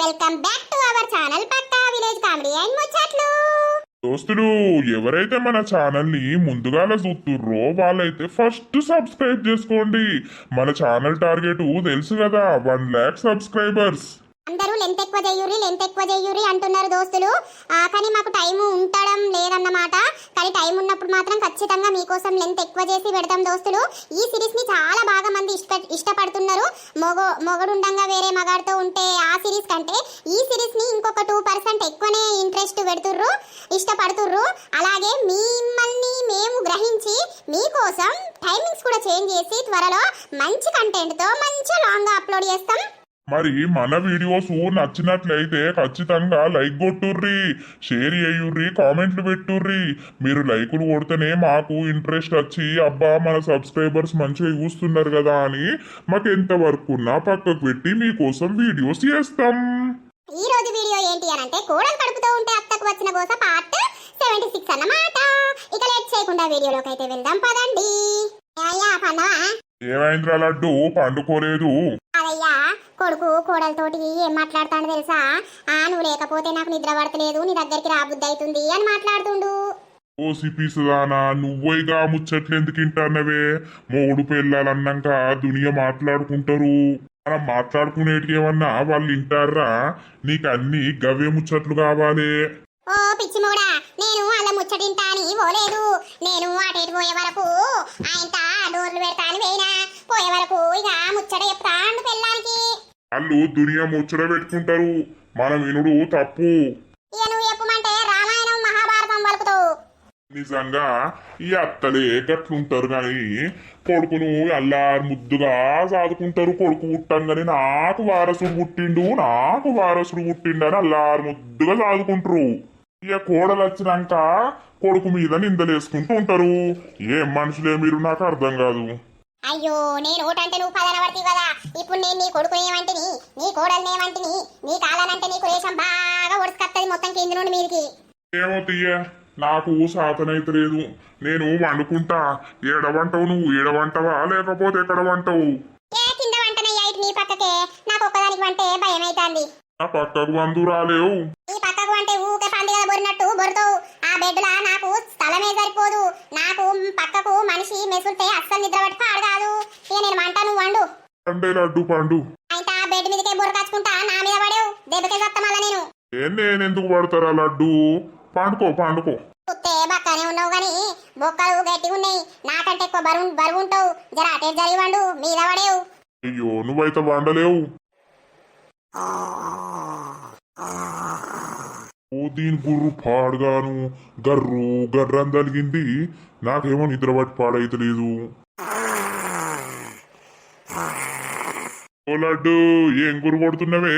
Welcome back to our channel Pakka village comedy and ముచ్చట్లు. దోస్తులు ఎవరైతే మన ఛానల్ని ముందుగాల చూస్తుర్రో వాళ్ళైతే ఫస్ట్ సబ్స్క్రైబ్ చేసుకోండి. మన ఛానల్ టార్గెట్ తెలుసు కదా వన్ ల్యాక్ సబ్స్క్రైబర్స్. అందరూ లెంత్ ఎక్కువ చెయ్యురి లెంత్ ఎక్కువ చెయ్యురి అంటున్నారు దోస్తులు. కానీ మాకు టైం ఉండడం లేదన్నమాట. కానీ టైం ఉన్నప్పుడు మాత్రం ఖచ్చితంగా మీకోసం లెంత్ ఎక్కువ చేసి పెడతాం దోస్తులు. ఈ సిరీస్ని చాలా బాగా మంది ఇష్ట ఇష్టపడుతున్నారు. మొగ మొగడుండంగా వేరే మగాడితో ఉంటే ఆ సిరీస్ కంటే ఈ సిరీస్ని ఇంకొక టూ పర్సెంట్ ఎక్కువనే ఇంట్రెస్ట్ పెడుతుర్రు ఇష్టపడుతుర్రు. అలాగే మిమ్మల్ని మేము గ్రహించి మీకోసం టైమింగ్స్ కూడా చేంజ్ చేసి త్వరలో మంచి కంటెంట్తో మంచి లాంగ్గా అప్లోడ్ చేస్తాం. మరి మన వీడియోస్ నచ్చినట్లయితే ఖచ్చితంగా లైక్ కొట్టుర్రి షేర్ చేయుర్రి కామెంట్లు పెట్టుర్రి. మీరు లైకులు కొడితేనే మాకు ఇంట్రెస్ట్ వచ్చి అబ్బా మన సబ్స్క్రైబర్స్ మంచిగా చూస్తున్నారు కదా అని మాకు ఎంత వర్క్ ఉన్నా పక్కకు పెట్టి మీకోసం వీడియోస్ చేస్తాం. ఈ రోజు వీడియో ఏంటి అని అంటే కోడలు కడుపుతో ఉంటే అత్తకు వచ్చిన గోస పార్ట్ సెవెంటీ సిక్స్ అన్నమాట. ఇక లేట్ చేయకుండా వీడియోలోకి అయితే వెళ్దాం పదండి. అయ్యా పన్నవా? ఏమైందిరా లడ్డు? పండుకోలేదు. అదయ్యా కొడుకు కోడలతోటి ఏం మాట్లాడతాడు తెలుసా? ఆ నువ్వు లేకపోతే నాకు నిద్ర పడతలేదు నీ దగ్గరికి రాబుద్ది అవుతుంది అని మాట్లాడుతుండు. ఓ సిపిసుదానా నువ్వైగా ముచ్చట్లు ఎందుకు వింటానవే మొగుడు పెళ్ళాలన్నాక దునియ మాట్లాడుకుంటారు. మనం మాట్లాడుకునేటి ఏమన్నా వాళ్ళు వింటారా? నీకు అన్ని గవ్వే ముచ్చట్లు కావాలి. పిచ్చిమోడా నేను అలా ముచ్చటింటా అని పోలేదు. నేను అటేటు పోయే వరకు ఆయన డోర్లు పెడతా అని పోయినా పోయే వరకు ఇక ముచ్చట చెప్తాను పెళ్ళానికి. వాళ్ళు దునియ ముచ్చట పెట్టుకుంటారు. మన వినుడు తప్పు. ఇక నువ్వు చెప్పమంటే రామాయణం మహాభారతం వలుకుతావు నిజంగా ఈ అత్తలే గట్లుంటారు కానీ కొడుకును అల్లారు ముద్దుగా సాదుకుంటారు. కొడుకు పుట్టంగానే నాకు వారసుడు పుట్టిండు నాకు వారసుడు పుట్టిండు అని అల్లారు ముద్దుగా సాదుకుంటారు. ఇక కోడలు వచ్చినాక కొడుకు మీద నిందలేసుకుంటూ ఉంటారు. ఏం మనుషులే మీరు? నాకు అర్థం కాదు. అయ్యో నేను ఓటంటే నువ్వు పదన పడతావు కదా. ఇప్పుడు నేను నీ కొడుకు ఏమంటిని? నీ కోడల్ని ఏమంటిని? నీ కాలానంటే నీకు రేషం బాగా ఒడుచుకత్తది మొత్తం కింది నుండి మీదికి. ఏమో తీయ నాకు సాతనైతే లేదు నేను వండుకుంటా. ఏడవంటావు నువ్వు? ఏడవంటావా లేకపోతే ఎక్కడ వంటావు? ఏ కింద వంటనయ్యా ఇటు నీ పక్కకే? నాకు ఒక్కదానికి వంటే భయం అవుతుంది నా పక్కకు వందు రాలేవు. ఈ పక్కకు అంటే ఊకే పండుగ బొరినట్టు బొరుతావు. ఆ బెడ్లా నాకు స్థలమే సరిపోదు. నాకు పక్కకు మనిషి మెసులుతే అస్సలు నిద్ర పట్టి పాడు కాదు. ఇక నేను వంట నువ్వు వండు. అంటే లడ్డు పండు. అయితే ఆ బెడ్ మీదకే బొరకచ్చుకుంటా నా మీద పడేవు. దెబ్బకే సత్తా మళ్ళా నేను. ఏ నేనెందుకు పడతారా లడ్డు? పండుకో పండుకో. కుత్తే బక్కనే ఉన్నావు గాని బొక్కలు గట్టిగా ఉన్నాయి. నాకంటే ఎక్కువ బరువు బరువు ఉంటావు. జర అటే జరిగి వండు మీద పడేవు. అయ్యో నువ్వైతే వండలేవు. ఓ దీని గుర్రు పాడుగాను గర్రు గర్రం తలిగింది నాకేమో నిద్ర పట్టి పాడైతే ఓ లడ్డు ఏం గుర్రు కొడుతున్నవే?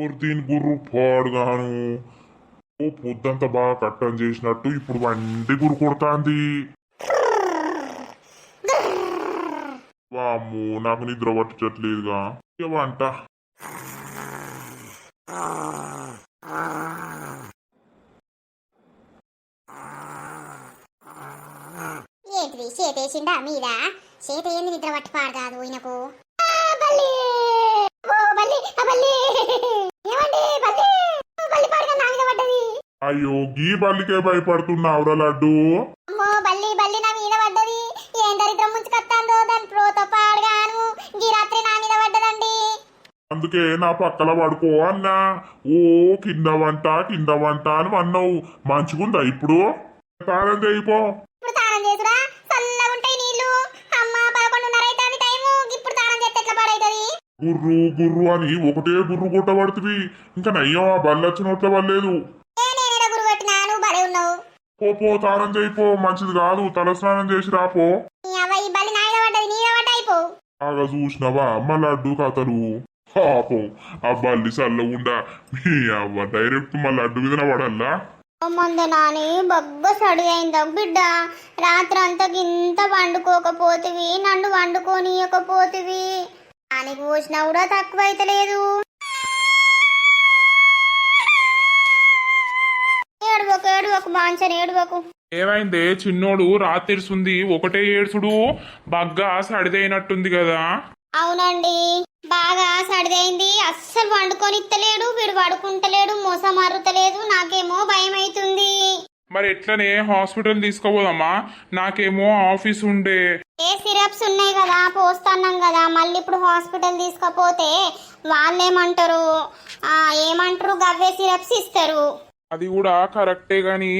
ఓర్ దీని గుర్రు పాడుగాను. ఓ పొద్దంతా బాగా కట్టం చేసినట్టు ఇప్పుడు వండి గురు కొడుతాంది. వామ్ము నాకు నిద్ర పట్టట్లేదుగా. ఇక వంట. ఏంటిది? చేతేసిండా మీద? ఏంది నిద్ర పట్టి కాదు ఈయనకు అయ్యో గీ బల్లికే భయపడుతున్నావురా లడ్డు. అందుకే నా పక్కల పడుకో అన్నా. ఓ కింద వంట కింద వంట అని అన్నావు. మంచిగుందా ఇప్పుడు? చేయిపో. తానం తానం పాడైతుంది? గుర్రు గుర్రు అని ఒకటే గుర్రు కొట్టబడుతుంది. ఇంకా నయ్యం ఆ నువ్వు భలే ఉన్నావు. పో పో తాళం చేయిపో. మంచిది కాదు. తలస్నానం చేసి రాపో బల్లి బాగా చూసినవా? అమ్మ లడ్డు కథలు. పాపం. ఆ బల్లి చల్లగుండా. మీ అవ్వ డైరెక్ట్ మా లడ్డు మీద పడల్లా? ముందు నాని బొగ్గ సడి అయిందా బిడ్డ? రాత్రి అంతా గింత వండుకోకపోతివి నన్ను వండుకోనియకపోతివి. దానికి పోసినా కూడా తక్కువ లేదు. ఏడువకు ఏడువకు మాంచని ఏడువకు. ఏమైందే చిన్నోడు? రాత్రిసుంది ఒకటే ఏడ్చుడు. బగ్గా సడిదైనట్టుంది కదా. అవునండి. బాగా సడిదైంది. అస్సలు వండుకొనిత్తలేడు వీడు పడుకుంటలేడు మోస మరుతలేదు నాకేమో భయం అవుతుంది మరి ఎట్లనే హాస్పిటల్ తీసుకోపోదమ్మా నాకేమో ఆఫీస్ ఉండే. ఏ సిరప్స్ ఉన్నాయి కదా పోస్తున్నాం కదా. మళ్ళీ ఇప్పుడు హాస్పిటల్ తీసుకపోతే వాళ్ళేమంటారు? ఏమంటారు? గవ్వే సిరప్స్ ఇస్తారు. అది కూడా కరెక్టే గాని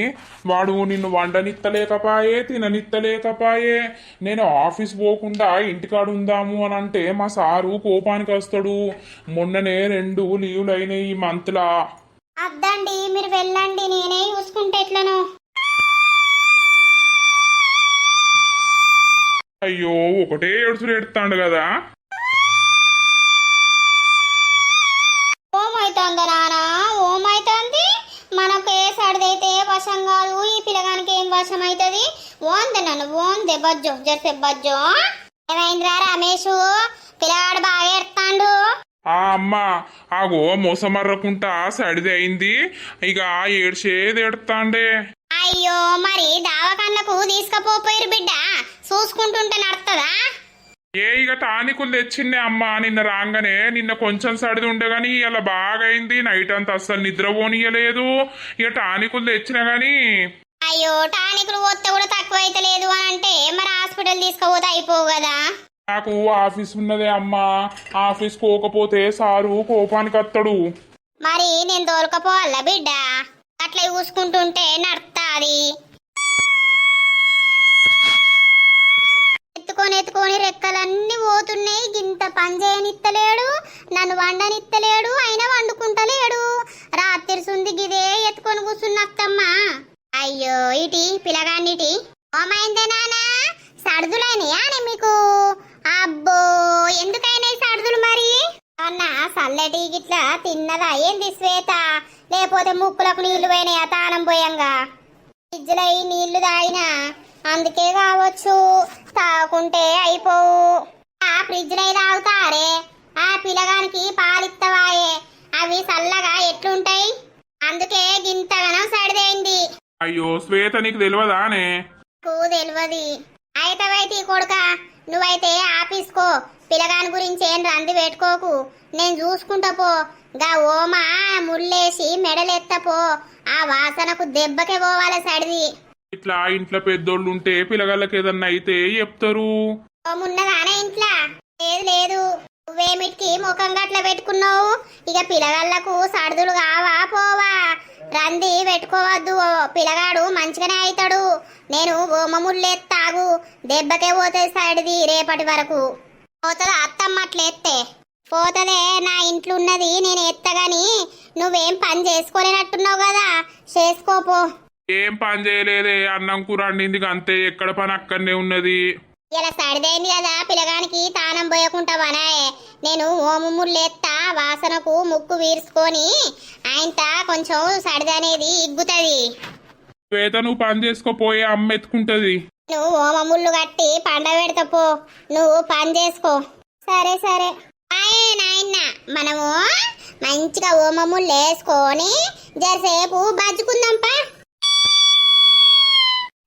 వాడు నిన్ను వండనిత్తలేకపాయే తిననిత్తలేకపాయే. నేను ఆఫీస్ పోకుండా ఇంటికాడ ఉందాము అని అంటే మా సారు కోపానికి వస్తాడు. మొన్ననే రెండు లీవ్లు అయినాయి ఈ మంత్లా. అద్దండి మీరు వెళ్ళండి. నేనే చూసుకుంటే ఎట్లను. అయ్యో ఒకటే ఏడుచుడు ఎడుతాడు కదా. ఓమైతుందా నానా ఓమైతుంది మనకు ఏ సడిదైతే వశం కాదు. ఈ పిల్లగానికి ఏం వశం అవుతుంది? ఓందే నన్ను ఓందే బజ్జో జర్సే బజ్జో. ఏమైందిరా రమేష్ పిల్లగాడు బాగా ఎడతాండు ఆ అమ్మ ఆగో మోసమర్రకుంటా సడిది అయింది. ఇక ఏడ్చేది ఎడతాండే అయ్యో మరి దావకాన్లకు తీసుకపోపోయారు బిడ్డ. చూసుకుంటుంటే నడుతుందా ఏ ఇక టానికులు తెచ్చిండే అమ్మ నిన్న రాగానే నిన్న కొంచెం సడిది ఉండే గాని ఇలా బాగా అయింది నైట్ అంతా అస్సలు నిద్ర పోనీయలేదు. ఇక టానికులు తెచ్చినా గాని అయ్యో టానిక్లు పోతే కూడా తక్కువ అయితే లేదు అని అంటే మరి హాస్పిటల్ తీసుకుపోతే అయిపోవు కదా? నాకు ఆఫీస్ ఉన్నదే అమ్మ ఆఫీస్ పోకపోతే సారు కోపానికి వస్తాడు మరి నేను దొరకపోవాలా బిడ్డ? అట్లా చూసుకుంటుంటే నడుస్తుంది ఎత్తుకొని ఎత్తుకొని రెక్కలన్నీ పోతున్నాయి. గింత పని చేయనిత్తలేడు నన్ను వండనిత్తలేడు అయినా వండుకుంటలేడు. రాత్రి సుంది గిదే ఎత్తుకొని కూర్చున్నత్తమ్మా అయ్యో ఇటి పిలగాన్నిటి ఓమైందే నానా సర్దులైనయా మీకు? అబ్బో ఎందుకైనాయి సర్దులు మరి? అన్న సల్లటి గిట్లా తిన్నదా? ఏంది శ్వేత? లేకపోతే ముక్కులకు నీళ్ళు పోయినాయా తానం పోయంగా? ఫ్రిడ్జ్లో నీళ్ళు తాగినా అందుకే కావచ్చు. తాగుకుంటే అయిపోవు. ఆ ఫ్రిడ్జ్లో తాగుతారే? ఆ పిల్లగానికి పాలిత్తవాయే. అవి చల్లగా ఎట్లుంటాయి? అందుకే గింతగనం సడిదైంది. అయ్యో శ్వేత నీకు తెలియదానే నాకు తెలియదు అయితవైతే కొడుక. నువ్వైతే ఆఫీస్కో పిల్లగాని గురించి ఏం రంది పెట్టుకోకు. నేను చూసుకుంటా పో. గా ఓమా ముళ్ళేసి మెడలెత్తపో. ఆ వాసనకు దెబ్బకే పోవాలి సడిది. ఇట్లా ఇంట్లో పెద్దోళ్ళు ఉంటే పిల్లగాళ్ళకి ఏదన్నా అయితే చెప్తారు. ఓమున్నదానే ఇంట్లో. లేదు లేదు. నువ్వేమిటికి ముఖంగా అట్లా పెట్టుకున్నావు? ఇక పిల్లగాళ్ళకు సర్దులు కావా? పోవా. రంది పెట్టుకోవద్దు. పిల్లగాడు మంచిగానే అవుతాడు. నేను గోమముళ్ళెత్తాగు దెబ్బకే పోతుంది సైడ్ది రేపటి వరకు. పోతుంది అత్తమ్మ అట్లా ఎత్తే? పోతదే నా ఇంట్లో ఉన్నది నేను ఎత్తగాని నువ్వేం పని చేసుకోలేనట్టున్నావు కదా. చేసుకోపో ఏం పని చేయలేదే అన్నం కూర వండింది అంతే ఎక్కడ పని అక్కడనే ఉన్నది. ఇలా సడిదైంది కదా పిల్లగానికి తానం పోయకుంటావనే నేను ఓము ముళ్ళెత్తా వాసనకు ముక్కు వీర్చుకొని ఆయనత కొంచెం సడిది అనేది ఇగ్గుతుంది. శ్వేత నువ్వు పని చేసుకోపోయే అమ్మ ఎత్తుకుంటది. నువ్వు ఓమ ముళ్ళు కట్టి పండ పెడతా పో. నువ్వు పని చేసుకో. సరే సరే. ఆయే నాయన్న మనము మంచిగా ఓమ ముళ్ళు వేసుకొని జరసేపు బజ్జుకుందాంపా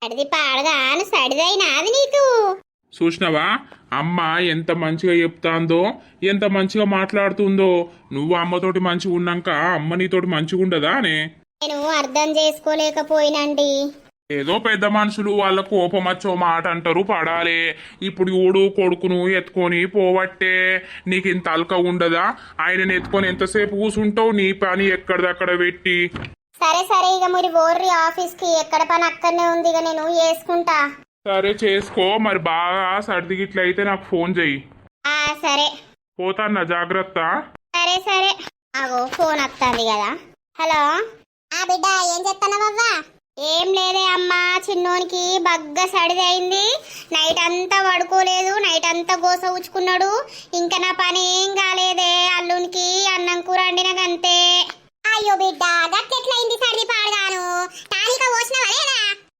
అని సడిదైనాది నీకు. చూసినావా? అమ్మ ఎంత మంచిగా చెప్తాందో ఎంత మంచిగా మాట్లాడుతుందో. నువ్వు అమ్మతోటి మంచిగా ఉన్నాక అమ్మ నీతోటి మంచిగా ఉండదా అనే? నేను అర్థం చేసుకోలేకపోయినండి. ఏదో పెద్ద మనుషులు వాళ్ళ కోపం వచ్చో మాట అంటారు పడాలి. ఇప్పుడు ఊడు కొడుకును ఎత్తుకొని పోవట్టే. నీకు ఇంత అల్క ఉండదా? ఆయనని ఎత్తుకొని ఎంతసేపు కూసుంటావు? నీ పని ఎక్కడిదక్కడ పెట్టి సరే సరే ఇక మరి బోర్రి ఆఫీస్కి ఎక్కడ పని అక్కడనే ఉంది ఇక నేను చేసుకుంటా. సరే చేసుకో మరి బాగా సర్ది గిట్ల అయితే నాకు ఫోన్ చెయ్యి. ఆ సరే. పోతాన్నా జాగ్రత్త. సరే సరే. అగో ఫోన్ వస్తుంది కదా. హలో? ఆ బిడ్డ ఏం చెప్తున్నావవ్వా ఏం లేదే అమ్మా చిన్నోనికి బగ్గ సడిది అయింది. నైట్ అంతా పడుకోలేదు నైట్ అంతా గోస ఉచ్చుకున్నాడు ఇంకా నా పని ఏం కాలేదే అల్లునికి అన్నం కూర వండినకంతే అయ్యో బిడ్డ గట్టెట్లయింది సర్ది పాడగాను టానిక పోసినవా లేదా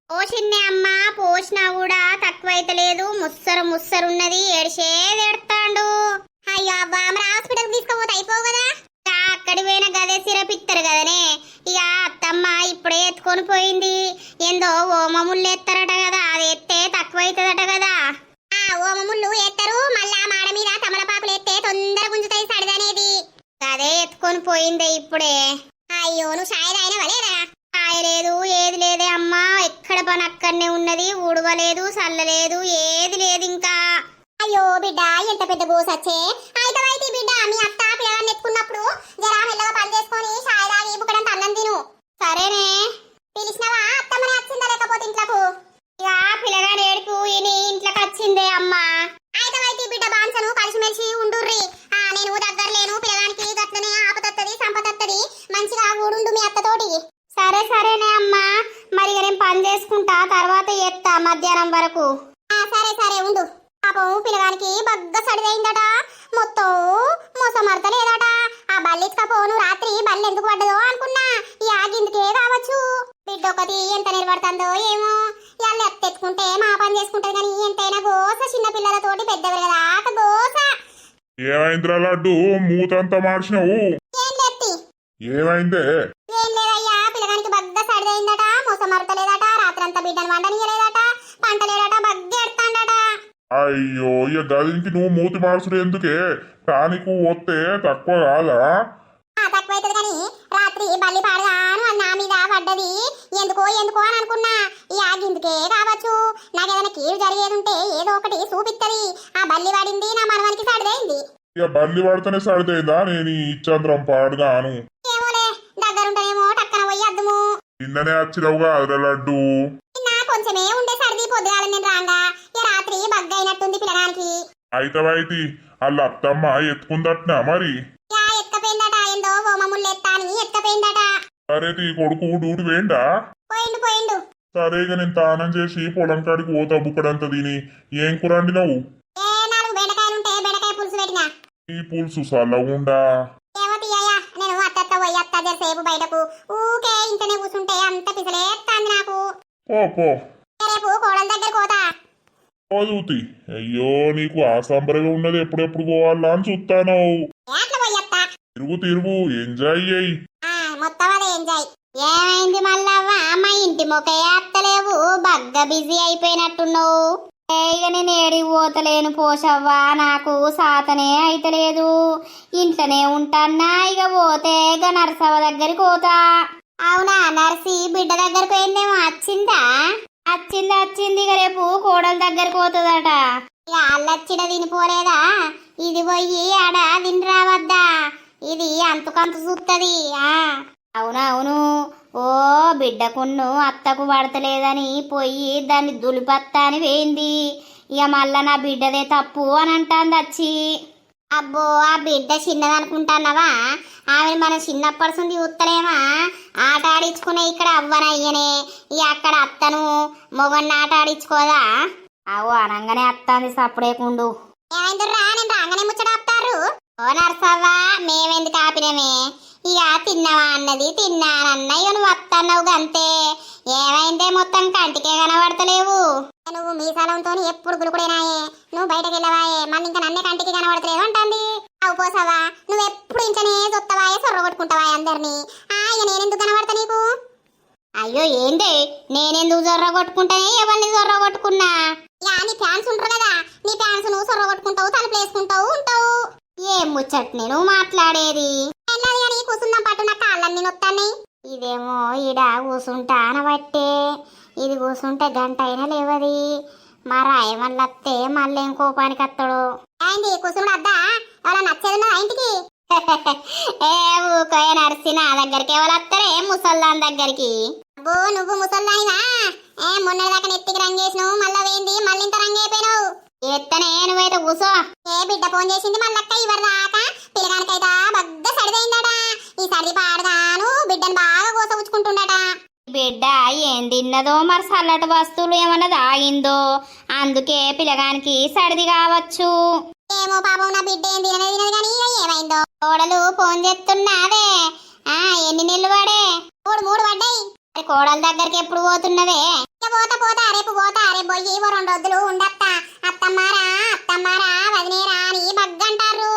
పోసిందే అమ్మా పోసినా కూడా తక్కువైతే లేదు. ముస్సరు ముస్సరు ఉన్నది ఏడిసేది ఎడతాండు అయ్యో అబ్బా మరి హాస్పిటల్ తీసుకుపోతే అయిపోవు కదా? అక్కడి పోయిన గదే సిరప్ ఇస్తారు కదనే. ఇక అత్తమ్మ ఇప్పుడే ఎత్తుకొని పోయింది. ఏందో ఓమముళ్ళు ఎత్తారట కదా. అది ఎత్తే తక్కువ అవుతుందట కదా. ఆ ఓమముళ్ళు ఎత్తారు. మళ్ళా మాడ మీద తమలపాకులు ఎత్తే తొందర గుంజుతాయి పోయిందే ఇప్పుడే. అయ్యో నువ్వు షాయి తాగినవా లేదా? షాయి లేదు ఏది లేదే అమ్మా. ఎక్కడ పని అక్కడనే ఉన్నది ఊడవలేదు చల్లలేదు ఏది లేదు ఇంకా. అయ్యో బిడ్డ ఎంత పెద్ద గోసొచ్చే అయితే అయితే బిడ్డ మీ అత్త పిల్లగా ఎత్తుకున్నప్పుడు జరా మెల్లగా పని చేసుకొని షాయి తాగి బుక్కడంత అన్నం తిను సరేనే పిలిచినవా అత్తమ్మని వచ్చిందా లేకపోతే ఇంట్లోకు ఇక పిల్లగాని ఏడుపు ఈయన ఇంట్లోకి వచ్చిందే అమ్మా అయితే అయితే బిడ్డ బాన్సను కలిసిమెలిసి ఉండుర్రి ఆ నేను దగ్గర లేను పిల్లగానికి గట్లనే ఆపతత్తది సంపతత్తది మంచిగా ఊడుండు మీ అత్తతోటి సరే సరేనే అమ్మా మరి ఇక నేను పని చేసుకుంటా తర్వాత చేస్తా మధ్యాహ్నం వరకు ఆ సరే సరే ఉండు పాపం పిల్లగానికి బగ్గ సడిదైందట మొత్తం మోసమర్త లేదట ఆ బల్లిచ్కపోను రాత్రి బల్లి ఎందుకు పడ్డదో అనుకున్నా ఈ ఆగిందుకే కావచ్చు బిడ్డ ఒకటి ఎంత నిలబడుతుందో ఏమో ఇవాళ ఎత్తెత్తుకుంటే మా పని చేసుకుంటది కానీ ఎంతైనా గోస చిన్న పిల్లలతోటి పెద్దవి కదా గోస ఏమైందిరా లడ్డు మూతంతా మార్చినావు ఏం లేత్తి ఏమైందే ఏం లేదయ్యా పిల్లగానికి బగ్గ సడిదైందట మోసమర్త లేదట రాత్రంతా బిడ్డను వండనీయలేదట పంట లేదట బగ్గ ఎడతాండట. అయ్యో ఇక గదికి నువ్వు మూతి మార్చుడు ఎందుకే? టానిక్ వస్తే తక్కువ కాదా? తక్కువైతుంది కానీ రాత్రి బల్లి పాడగాను అది నా మీద పడ్డది. ఎందుకో ఎందుకో అని అనుకున్నా. ఈ ఆగిందుకే కావచ్చు. నాకేదైనా కీడు జరిగేది ఉంటే ఏదో ఒకటి చూపిత్తది. ఆ బల్లి పడింది నా మనవనికి సడిదైంది ఇక బల్లి పడితేనే సరిదైందా నేను ఈ చంద్రం పాడుగాను. నిన్ననే వచ్చినవుగా అదిరా లడ్డు. నిన్న కొంచెమే ఉండే సర్ది పొద్దుగాల నేను రాంగా ఇక రాత్రి బగ్గైనట్టుంది పిల్లగానికి. అయితవైతి వాళ్ళ అత్తమ్మ ఎత్తుకుందట్నా మరి? ఎత్తపోయిందట ఏందో ఎత్తపోయిందట సరే తీ కొడుకు డ్యూటీ వేయండా? పోయిండు పోయిండు. సరే ఇక నేను తానం చేసి పొలం కాడికి పోతా బుక్కడంత తిని. ఏం కూర వండినావు ఏ నాలుగు బెండకాయలుంటే బెండకాయ పులుసు పెట్టినా ఈ పులుసు తీయ్యా నేను అత్త జరసేపు బయటకు. ఊకే ఇంటనే కూర్చుంటే అంత పిసలేస్తాంది నాకు. పో పో. రేపు కోడల దగ్గర పోతా. పోదుతి అయ్యో నీకు ఆ సంబరగా ఉన్నది ఎప్పుడెప్పుడు పోవాలా అని చూస్తాను తిరుగు తిరుగు. ఎంజాయ్ ఆ, మొత్తం అదే ఎంజాయ్. ఏమైంది మల్లవ్వ? మా ఇంటి మొక్క అత్తలేవు. బగ్గ బిజీ అయిపోయినట్టున్నావు. ఇక నేను ఏడికి పోతలేను పోషవ్వా నాకు సాతనే అయితలేదు. ఇంట్లోనే ఉంటానా ఇక పోతే ఇక నర్సవ్వ దగ్గరికి పోతా. అవునా నర్సి బిడ్డ దగ్గరకు పోయిందేమో వచ్చిందా వచ్చింది వచ్చింది ఇక రేపు కోడల దగ్గరికి పోతుందట. ఇక అల్లొచ్చిన తినిపోలేదా ఇది పోయి ఆడ తిని రావద్దా? ఇది అంతుకంతు చూస్తుంది అవునవును ఓ బిడ్డకున్ను అత్తకు పడతలేదని పోయి దాన్ని దులిపత్తా అని వేయింది. ఇక మళ్ళా నా బిడ్డదే తప్పు అని అంటాంది వచ్చి అబ్బో ఆ బిడ్డ చిన్నదనుకుంటానవా ఆమె మన చిన్నప్పటి నుండి ఉత్తలేమా ఆట ఆడించుకునే ఇక్కడ అవ్వనయ్యనే ఇక అక్కడ అత్తను మొగన్ని ఆట ఆడించుకోదా? అవు అనగానే అత్తాంది సప్పుడేకుండు ఏమైందిరా నేను రాగానే ముచ్చడాపుతారు ఓ నర్సవ్వా మేమెందుకు ఆపినమే? ఇక తిన్నావా అన్నది. తిన్నానన్న ఇక నువ్వు వత్తన్నావు అంతే ఏమైందే మొత్తం? కంటికే కనబడతలేవు. నువ్వు మీసాలంతో ఎప్పుడు గుడుకుడేనాయే నువ్వు బయటకు వెళ్ళవాయే మళ్ళీ ఇంకా నన్నే కంటికి కనబడతలేదు అంటుంది. అవు పోసావా? నువ్వు ఎప్పుడు ఇంట్లోనే చూస్తావాయే సొర్ర కొట్టుకుంటావా అందరినీ? ఆ ఇక నేనెందుకు కనబడతా నీకు? అయ్యో ఏందే? నేనెందుకు జొర్ర కొట్టుకుంటానే? ఎవరిని జొర్ర కొట్టుకున్నా? యా నీ ఫ్యాన్స్ ఉంటారు కదా. నీ ఫ్యాన్స్ నువ్వు సొర్ర కొట్టుకుంటావు తలుపులు వేసుకుంటావు ఉంటావు. ఏం ముచ్చట్ నేను మాట్లాడేది? ఎన్నది అని కూసుందాం పట్టు నా కాళ్ళన్నీ నొత్తాన్ని ఇదేమో ఈడ కూసుంటా అనబట్టే ఇది కూసుంటే గంట అయినా లేవది. మా రాయమల్లి వస్తే మళ్ళీ ఏం కోపానికి వస్తాడు. అయింది కూసుండు అద్దా? అలా నచ్చేది ఇంటికి? ఏ ఊకోయ నర్సి నా దగ్గరికి ఎవరు వస్తారే? ముసల్దాన్ దగ్గరికి? అబ్బో నువ్వు ముసల్దానివా? ఏ మొన్నటిదాకా నెత్తికి రంగేసినావు మళ్ళా వేయింది మళ్ళీ ఇంత రంగైపోయినావు. అయిపోయినావు ఎత్తనే నువ్వైతే కూసో. ఏ బిడ్డ ఫోన్ చేసింది మళ్ళక్క ఇవరి దాకా? పిల్లగానికైతే బగ్గ సరిదైందట. ఈ సర్ది పాడదాను బిడ్డను బాగా బిడ్డ ఏం తిన్నదో మరి చల్లటి వస్తువులు ఏమన్నా తాగిందో అందుకే పిల్లగానికి సర్ది కావచ్చు. ఏమో పాపం నా బిడ్డ ఏం తిననే తినదు కానీ ఏమైందో? కోడలు ఫోన్ చేస్తున్నాదే ఆ ఎన్ని నెలలు పడే మూడు మూడు పడ్డాయి. కోడల దగ్గరికి ఎప్పుడు పోతున్నదే పోతా పోతా రేపు పోతా రేపు పోయి ఓ రెండు రోజులు ఉండత్తా. అత్తమ్మారా అత్తమ్మారా వదినేరా అని బగ్గంటారు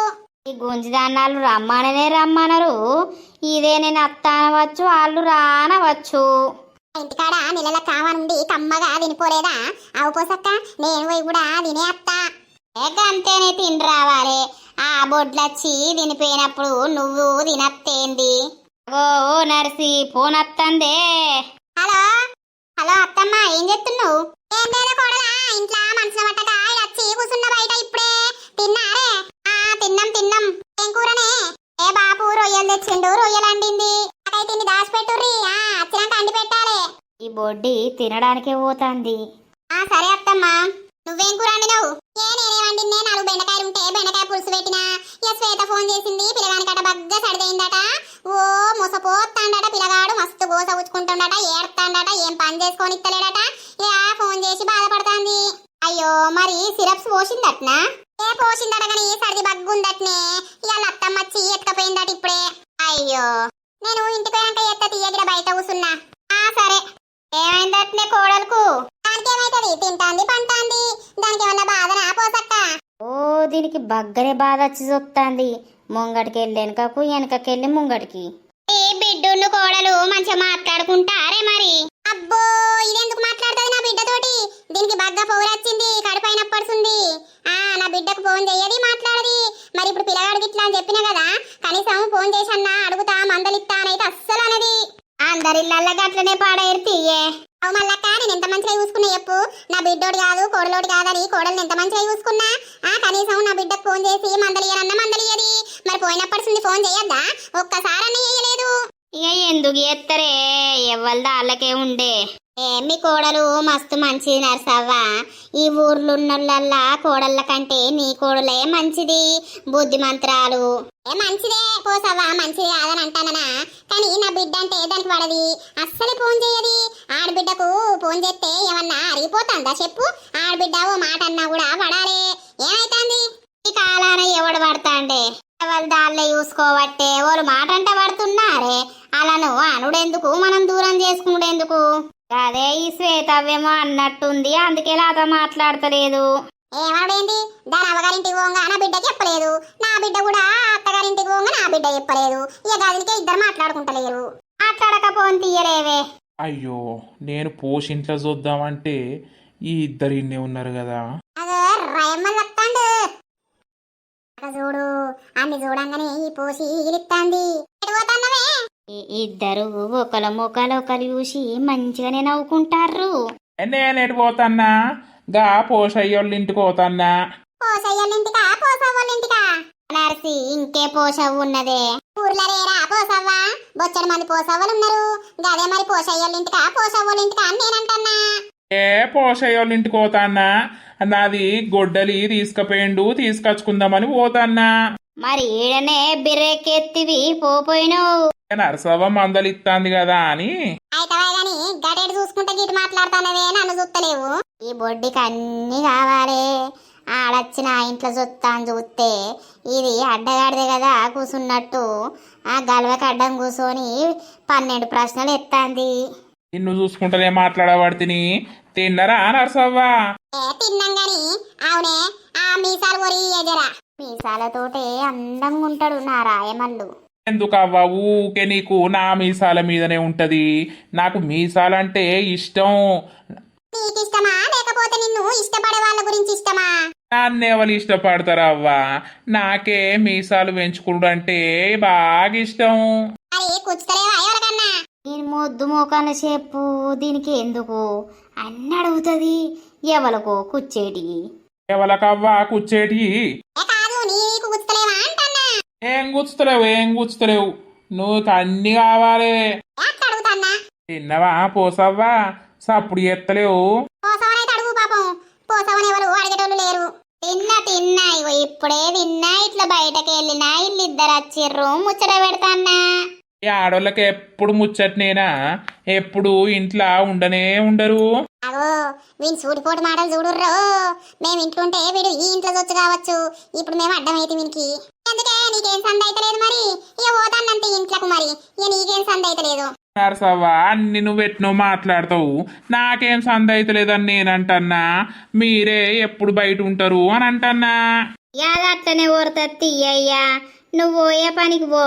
ఈ గుంజిదాన్నాలు రమ్మననే రమ్మనరు. ఇదే నేను అత్త అనవచ్చు వాళ్ళు రానవచ్చు ఇంటికాడ నెలల కావనుండి కమ్మగా తినిపోలేదా అవు పోసక్క నేను పోయి కూడా తినే అత్త. ఏక అంతేనే తిని రావాలి. ఆ బొడ్లొచ్చి తినిపోయినప్పుడు నువ్వు తినత్తేంది? ఓ ఓ నర్సి ఫోన్ వత్తందే హలో? హలో అత్తమ్మ ఏం చేస్తున్నావు? ఏం లేదు కోడలా ఇంట్లో మనసున పట్టక ఈడ వచ్చి కూసున్న బయట ఇప్పుడే. తిన్నారే? ఆ తిన్నాం తిన్నాం. ఏం కూరనే? ఏ బాపు రొయ్యలు తెచ్చిండు రొయ్యలు అండింది. నాకైతే ఇన్ని దాచిపెట్టుర్రి. ఆ వచ్చినాక అండి పెట్టాలి. ఈ బొడ్డి తినడానికే పోతాంది. ఆ సరే అత్తమ్మ. నువ్వేం కూర వండినావు ఏ నేనే వండిందే నాలుగు బెండకాయలు ఉంటే బెండకాయ పులుసు పెట్టినా. ఇక శ్వేత ఫోన్ చేసింది పిల్లగానికట బగ్గ సడిదైందట ఓ మొసపోతాండట పిల్లగాడు మస్తు గోస ఉచ్చుకుంటుండట ఏడతాడట ఏం పని చేసుకొని ఇస్తలేడట ఇక ఫోన్ చేసి బాధపడతాంది. అయ్యో మరి సిరప్స్ పోసిందట్నా? ఏ పోసిందట కానీ సర్ది బగ్గుందట్నే. ఇవాళ అత్తమ్మ వచ్చి ఎత్తకపోయిందట ఇప్పుడే. అయ్యో నేను ఇంటికి పోయాక ఎత్త తీయగిడ బయట కూసున్నా. ఆ సరే. ఏమైందట్నే కోడలకు? దానికి ఏమైతుంది తింటాంది పంటాంది. దానికి ఏమన్నా బాధనా పోసక్క? ఓ దీనికి బగ్గరే బాధ వచ్చి చూస్తాంది ముంగటికి వెళ్ళి వెనకకు వెనకకెళ్ళి ముంగటికి. ఈ బిడ్డును కోడలు మంచిగా మాట్లాడుకుంటారే మరి? అబ్బో ఇదెందుకు మాట్లాడుతుంది నా బిడ్డతోటి? దీనికి బాగా పౌరు వచ్చింది కడుపైన పడుతుంది ఆ నా బిడ్డకు ఫోన్ చేయది మాట్లాడది. మరి ఇప్పుడు పిల్లగాడికి ఇట్లా అని చెప్పిన కదా కనీసం ఫోన్ చేసన్నా అడుగుతా మందలిస్తా అనేది అస్సలు అనది. అందరిళ్ళల్లో గట్లనే పాడేరు తీయే. అవు మల్లక్క నేను ఎంత మంచిగా చూసుకున్నా చెప్పు. నా బిడ్డోడు కాదు కోడలోడు కాదని కోడల్ని ఎంత మంచిగా చూసుకున్నా? ఆ కనీసం నా బిడ్డకు ఫోన్ చేసి మందలియనన్న మందలియది మరి పోయినప్పటి ఫోన్ చేయొద్దా? ఒక్కసారన్న చేయలేదు. ఇక ఎందుకు ఎత్తరే ఎవరిదా వాళ్ళకే ఉండే. ఏ మీ కోడలు మస్తు మంచిది నర్సవ్వ. ఈ ఊర్లున్నోళ్ళల్లా కోడళ్ళ కంటే నీ కోడలే మంచిది. బుద్ధిమంత్రాలు ఏ మంచిదే పోసవ్వా మంచిది కాదని అంటానా కానీ నా బిడ్డ అంటే దానికి పడది అస్సలు ఫోన్ చేయది. ఆడబిడ్డకు ఫోన్ చేస్తే ఏమన్నా అరిగిపోతుందా చెప్పు? ఆడబిడ్డ ఓ మాట అన్నా కూడా పడాలి. ఏమైతుంది? ఈ కాలాన ఎవడు పడతాండే? ఎవరు దాళ్ళే చూసుకోబట్టే వాళ్ళు మాట అంట పడుతున్నారే. అలాను అనుడెందుకు? మనం దూరం చేసుకునేందుకు అదే ఈ శ్వేతవ్యమో అన్నట్టుంది. అందుకే లాగా మాట్లాడతలేదు. ఏమడేంది దాని అవ్వగారింటికి పోగా నా బిడ్డ చెప్పలేదు. నా బిడ్డ కూడా అత్తగారింటికి పోగా నా బిడ్డ చెప్పలేదు. ఇక గదినికే ఇద్దరు మాట్లాడుకుంటలేరు. మాట్లాడకపోని తీయలేవే. అయ్యో నేను పోషింట్లో చూద్దామంటే ఈ ఇద్దరు ఇన్నే ఉన్నారు కదా. అదే రయమ్మల్ చూడు? అన్ని చూడంగానే ఈ పోసి ఈ ఇద్దరు ఒకల మొక్కలు ఒకరు చూసి మంచిగానే నవ్వుకుంటారు నేను ఎటు పోతాన్నా? గా పోషయ్యోళ్ళ ఇంటికి పోతాన్నా. పోసయ్యలింటికా పోసవ్వలింటికా నర్సి ఇంకే పోషవు ఉన్నదే. ఊర్లో రేరా పోసవ్వా? బొచ్చడి మంది పోసవ్వలు ఉన్నారు గదే మరి పోసయ్యలింటికా పోసవ్వలింటికా అని నేనంటన్నా ఏ పోషయ్యోళ్ళ ఇంటికి పోతాన్నా? నాది గొడ్డలి తీసుకుపోయిండు తీసుకొచ్చుకుందామని పోతాన్నా. మరి ఈడనే బిర్రెకెత్తివి పోపోయినావు. నరసవ్వ మందలు ఇస్తాంది కదా అని. అయితే గాని గటేడు చూసుకుంటే గిటు మాట్లాడుతానవే నన్ను చూస్తలేవు ఈ బొడ్డికి అన్ని కావాలి. ఆడొచ్చిన ఇంట్లో చూస్తాను చూస్తే ఇది అడ్డగాడిదే కదా కూసున్నట్టు. ఆ గలవకి అడ్డం కూర్చొని పన్నెండు ప్రశ్నలు ఎత్తాంది. నిన్ను చూసుకుంటలే మాట్లాడబడితిని. తిన్నరా నరసవ్వ? అవునే ఆ మీసాలు కొరి ఎజరా మీసాలతోటే అందంగా ఉంటాడు నా రాయమల్లు ఎందుకు అవ్వ ఊకే నీకు నా మీసాల మీదనే ఉంటది. నాకు మీసాలంటే ఇష్టం. నీకు ఇష్టమా లేకపోతే నిన్ను ఇష్టపడే వాళ్ళ గురించి ఇష్టమా? నన్నెవరు ఇష్టపడతారా అవ్వ నాకే మీసాలు పెంచుకుడు అంటే బాగా ఇష్టం ఎవరికన్నా? దీని మొద్దు మోకాల చెప్పు దీనికి ఎందుకు? అన్ని అడుగుతుంది. ఎవలకో కుచ్చేటి. ఎవలకవ్వ కూర్చేటి ఏ కాదు నీకు కూర్చుతలేవా అంటన్నా. ఏం కూర్చుతలేవు నువ్వు అన్ని కావాలి. తిన్నవా పోసవ్వా? సప్పుడు ఎత్తలేవు పోసవనైతే అడుగు పాపం. పోసవని ఎవరు అడిగేటోళ్ళు లేరు. తిన్నా తిన్నా ఇగో ఇప్పుడే తిన్నా ఇట్లా బయటకు వెళ్ళినా ఇల్లు ఇద్దరు వచ్చిర్రు ముచ్చట పెడతాన్నా. ఈ ఆడోళ్ళకి ఎప్పుడు ముచ్చట్నేనా? ఎప్పుడు ఇంట్లో ఉండనే ఉండరు. అగో వీని సూటిపోటు మాటలు చూడుర్రో. మేము ఇంట్లుంటే వీడు ఈ ఇంట్లో చొచ్చు కావచ్చు. ఇప్పుడు మేము అడ్డమైతే వీనికి. అందుకే నీకేం సంద అయితలేదు మరి? ఇక పోతానంతే ఇంట్లోకి మరి. ఇక నీకేం సంద అయితలేదు నరసవ్వా అన్ని నువ్వు ఎట్నో మాట్లాడతావు. నాకేం సంద అయితలేదని నేనంటన్నా. మీరే ఎప్పుడు బయట ఉంటారు అని అంటన్నా యాద అట్లనే ఓరుతుంది తీయ్యా నువ్వు పోయే పనికి పో.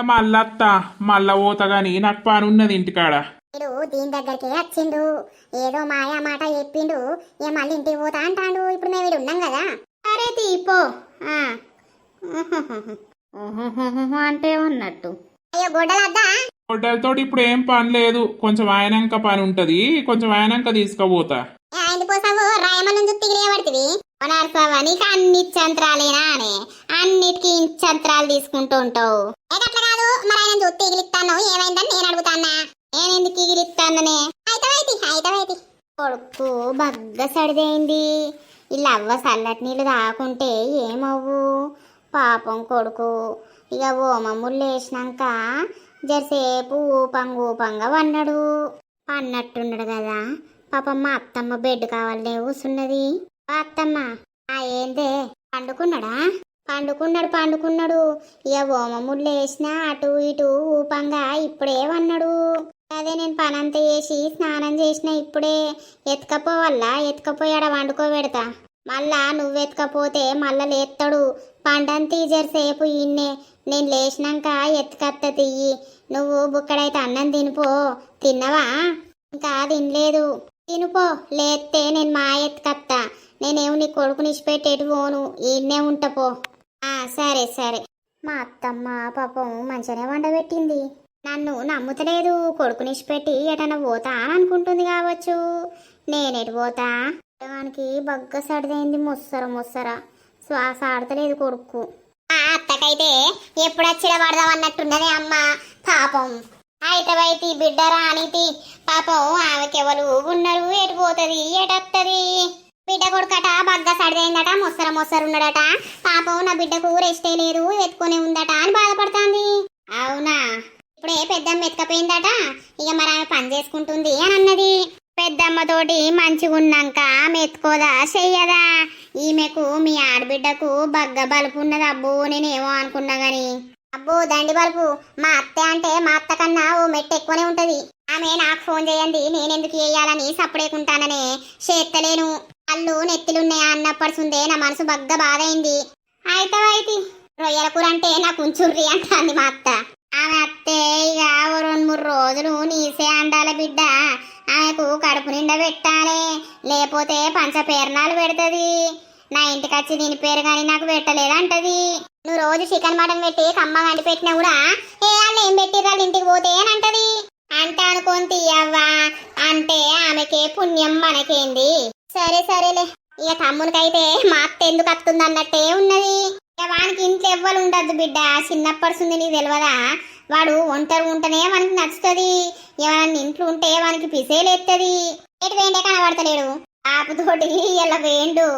మళ్ళత్త మళ్ళా పోతా గాని నాకు పని ఉన్నది ఇంటికాడ. వీడు దీని దగ్గరికి వచ్చిండు. ఏదో మాయా మాట చెప్పిండు. ఇక మళ్ళీ ఇంటికి పోతా అంటాడు. ఇప్పుడు మేము వీడు ఉన్నాం కదా. సరే తీపో ఆ. అంటే ఉన్నట్టు. అయ్యో గొడ్డలద్దా? గొడ్డలతో ఇప్పుడు ఏం పని లేదు. కొంచెం ఆయనంక పని ఉంటది. కొంచెం ఆయనంక తీసుకుపోతా. వెళ్ళిపోసావు? పోసావు రాయమల్ని చూసి తిరిగేబడుతుంది నరసవ్వ నీకు అన్ని చంత్రాలేనా అని. అన్నిటికీ చంత్రాలు తీసుకుంటూ ఉంటావు. అట్లా కాదు మరి ఆయన చూసి ఎగిలిస్తాను ఏమైందని నేను అడుగుతానా నేను ఎందుకు ఎగిరిస్తాననే అయితవైతి అయితవైతి కొడుకు బగ్గ సడిదైంది? ఇలా అవ్వ చల్లటి నీళ్ళు తాకుంటే ఏమవ్వు? పాపం కొడుకు. ఇక ఓమమ్ములు లేచినాక జరసేపు ఊపంగా ఊపంగా వన్నాడు. పన్నట్టున్నాడు కదా. పాపం మా అత్తమ్మ బెడ్ కావాలనే కూసున్నది అత్తమ్మ ఆ ఏందే? పండుకున్నాడా? పండుకున్నాడు పండుకున్నాడు. ఇక ఓమముళ్ళు వేసినా అటు ఇటు ఊపంగా ఇప్పుడే వన్నాడు. అదే నేను పనంతా చేసి స్నానం చేసిన ఇప్పుడే. ఎత్తుకపోవల్లా? ఎత్తుకపోయాడ వండుకోబెడతా. మళ్ళా నువ్వు ఎత్తుకపోతే మళ్ళా లేస్తాడు పండంతి జరసేపు ఇన్నే. నేను లేచినాక ఎత్తుకత్త తియ్యి. నువ్వు బుక్కడైతే అన్నం తినిపో. తిన్నవా? ఇంకా తినలేదు. తినుపో లేతే నేను మా ఎత్తుకత్తా నేనేమి నీ కొడుకుని ఇచ్చిపెట్టేటి పోను. ఈడనే ఉంటపో ఆ సరే సరే. మా అత్తమ్మ పాపం మంచిగానే వండబెట్టింది నన్ను నమ్ముతలేదు. కొడుకుని ఇచ్చిపెట్టి ఎటన్నా పోతా అని అనుకుంటుంది కావచ్చు. నేనేటి పోతా? బగ్గ సడిదైంది ముస్సర ముస్సర. శ్వాస ఆడతలేదు కొడుకు. మా అత్తకైతే ఎప్పుడు వచ్చిన పడదాం అన్నట్టున్నదే అమ్మ. పాపం అయితవైతి బిడ్డ రానితి పాపం ఆమెకెవరు ఉన్నారు ఎటు పోతుంది ఎటత్తది బిడ్డ కొడుకట బగ్గ సడిదైందట మొసర ముసరు ఉన్నాడట. పాపం నా బిడ్డకు రెస్టే లేదు ఎత్తుకొని ఉందట అని బాధపడుతుంది. అవునా? ఇప్పుడే పెద్దమ్మ ఎత్తుకపోయిందట ఇక మరి ఆమె పని చేసుకుంటుంది అని అన్నది. పెద్దమ్మతోటి మంచిగున్నాక ఆమె ఎత్తుకోదా చెయ్యదా? ఈమెకు మీ ఆడబిడ్డకు బగ్గ బలుపు ఉన్నది అబ్బో నేనేమో అనుకున్నా గాని. అబ్బో దండి బలుపు. మా అత్త అంటే మా అత్త కన్నా ఓ మెట్టు ఎక్కువనే ఉంటది. ఆమె నాకు ఫోన్ చేయండి నేనెందుకు చేయాలని సప్పుడేకుంటాననే. చేత్తలేను. అల్లు నెత్తిలున్నాయా అన్నప్పడుసుందే నా మనసు బగ్గ బాధైంది. అయితే అయితే రొయ్యల కూర అంటే నాకు ఉంచుర్రి అంటాంది మా అత్త. ఆమె అత్తే ఇక ఓ రెండు మూడు రోజులు నీసే అండాల బిడ్డ. ఆమెకు కడుపు నిండా పెట్టాలి. లేకపోతే పంచ పేరణాలు పెడుతుంది. నా ఇంటికి వచ్చి దీని పేరు కానీ నాకు పెట్టలేదంటది. నువ్వు రోజు చికెన్ మటన్ పెట్టి కమ్మ వండి పెట్టినా కూడా ఏ వాళ్ళు ఏం పెట్టిర్రు ఇంటికి పోతే అని అంటది. అంటే అనుకోని తీయవ్వా అంటే ఆమెకే పుణ్యం మనకేంది. సరే సరేలే ఇక తమ్మునికైతే మా అత్త ఎందుకు వస్తుంది అన్నట్టే ఉన్నది. ఇక వానికి ఇంట్లో ఎవ్వరు ఉండద్దు బిడ్డ చిన్నప్పటి నీకు తెలియదా వాడు ఒంటరి ఉంటేనే వానికి నచ్చుతుంది. ఎవరన్నా ఇంట్లో ఉంటే వానికి పిసేలేస్తుంది ఎటు వేండే కనబడతలేడు. ఆపుతోటి ఇలా వేండు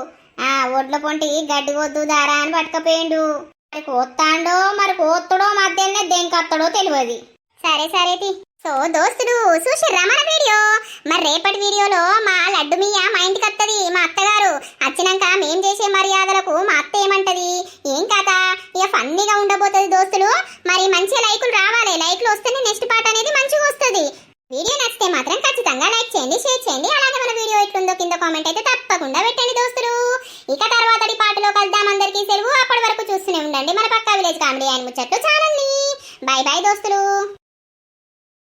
ఆ ఒడ్ల పొంటి గడ్డి వద్దు దారా అని పట్టుకపోయిండు. మరి కోత్తాండో మరి కోత్తడో మధ్యనే దేనికత్తడో తెలియదు సరే సరే తి. సో దోస్తులు చూసిర్రా మన వీడియో? మరి రేపటి వీడియోలో మా లడ్డు మీయ మా ఇంటికి వస్తుంది మా అత్తగారు. వచ్చినాక మేం చేసే మర్యాదలకు మా అత్త ఏమంటది? ఏం కథ ఇక ఫన్నీగా ఉండబోతుంది దోస్తులు మరి మంచి లైకులు రావాలి. లైక్లు వస్తేనే నెక్స్ట్ పార్ట్ అనేది మంచిగా వస్తుంది. వీడియో నచ్చితే మాత్రం ఖచ్చితంగా లైక్ చేయండి షేర్ చేయండి. అలాగే మన వీడియో ఎట్లుందో కింద కామెంట్ అయితే తప్పకుండా పెట్టండి దోస్తులు. ఇక తర్వాతటి పాటలో కలుద్దాం అందరికీ. సెలవు అప్పటి వరకు చూస్తూనే ఉండండి. మన పక్కా విలేజ్ కామెడీ అని ముచ్చట్లు ఛానల్ని. బై బై దోస్తులు.